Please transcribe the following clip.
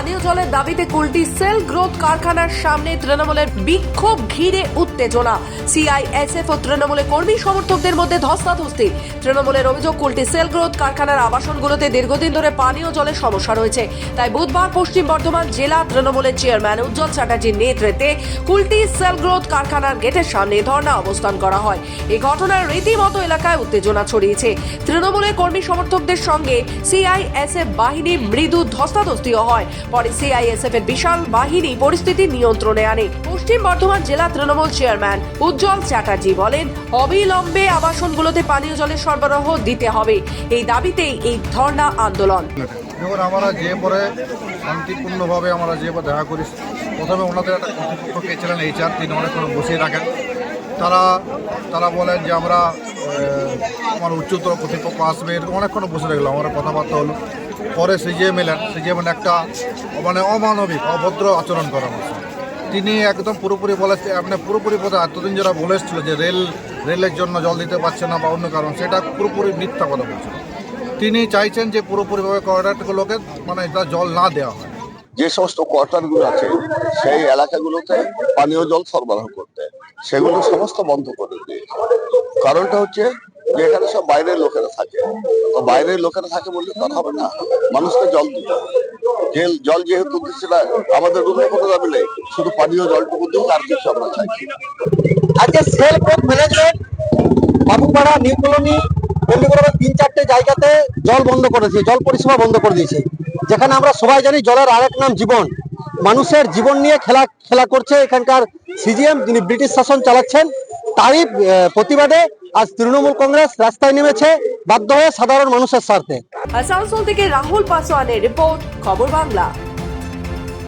পানীয় জলের দাবিতে কুলটি সেল গ্রোথ কারখানার সামনে তৃণমূলের বিক্ষোভ ঘিরে উত্তেজনা। সিআইএসএফ ও তৃণমূলের কর্মী সমর্থকদের মধ্যে ধস্তাধস্তি। তৃণমূলের অভিযোগ, কুলটি সেল গ্রোথ কারখানার আবাসনগুলোতে দীর্ঘদিন ধরে পানীয় জলের সমস্যা রয়েছে। তাই বুধবার পশ্চিম বর্ধমান জেলা তৃণমূলের চেয়ারম্যান উজ্জ্বল চ্যাটার্জির নেতৃত্বে কুলটি সেল গ্রোথ কারখানার গেটের সামনে ধর্ণা অবস্থান করা হয়। এই ঘটনার রীতিমতো এলাকায় উত্তেজনা ছড়িয়েছে। তৃণমূলের কর্মী সমর্থকদের সঙ্গে সিআইএসএফ বাহিনী মৃদু ধস্তাধস্তিও হয়। পরে সিআইএসএফ এর বিশাল বাহিনী পরিস্থিতি নিয়ন্ত্রণে আনে। পশ্চিম বর্ধমান জেলা তৃণমূল চেয়ারম্যান উজ্জ্বল চ্যাটার্জি বলেন, অবিলম্বে আবাসনগুলোতে পানীয় জলের সরবরাহ দিতে হবে। এই দাবিতেই এই ধর্ণা আন্দোলন। দেখুন, আমরা যে পরে শান্তিপূর্ণভাবে আমরা যে পরে দেখা করি, প্রথমে ওনাদের একটা কর্তৃপক্ষ পেয়েছিলেন এইচআর, তিনি অনেকক্ষণ বসিয়ে রাখেন। তারা তারা বলেন যে আমরা আমার উচ্চতর কর্তৃপক্ষ আসবে, এরকম অনেকক্ষণ বসে রাখল আমরা কথাবার্তা হলো। পরে সিজিএম এলেন, সিজিএম একটা মানে অমানবিক, অভদ্র আচরণ করা হচ্ছে তিনি একদম পুরোপুরি বলে মানে পুরোপুরি কথা এতদিন যারা বলে এসেছিল যে রেল, রেলের জন্য জল দিতে পারছে না বা অন্য কারণ, সেটা পুরোপুরি মিথ্যা কথা বলছিল। তিনি চাইছেন যে পুরোপুরিভাবে করিডরগুলোকে মানে এটা জল না দেওয়া হয়। যে সমস্ত কোয়ার্টারগুলো আছে, সেই এলাকাগুলোতে পানীয় জল সরবরাহ করতে, সেগুলো সমস্ত বন্ধ করে দিয়ে। কারণটা হচ্ছে যে এখানে সব বাইরের লোকেরা থাকে। তো বাইরের লোকেরা থাকে বললে তো আর হবে না। মানুষকে জল দিতে হবে। যে জল যেহেতু আমাদের অন্য কোনো দাবি নেই। শুধু পানীয় জলটুকু দিন আর কিছু আমরা চাইছি আজকে cell growth management, Babupara, new colony এমনি করে তিন চারটে জায়গাতে জল বন্ধ করেছে, জল পরিষেবা বন্ধ করে দিয়েছে। যেখানে আমরা সবাই জানি জলের আরেক নাম জীবন। মানুষের জীবন নিয়ে খেলা খেলা করছে এখানকার সিজিএম, যিনি ব্রিটিশ শাসন চালাচ্ছেন। তারই প্রতিবাদে আজ তৃণমূল কংগ্রেস রাস্তায় নেমেছে বাধ্য হয়ে সাধারণ মানুষের স্বার্থে। আসানসোল থেকে রাহুল পাসোয়ানের রিপোর্ট, খবর বাংলা।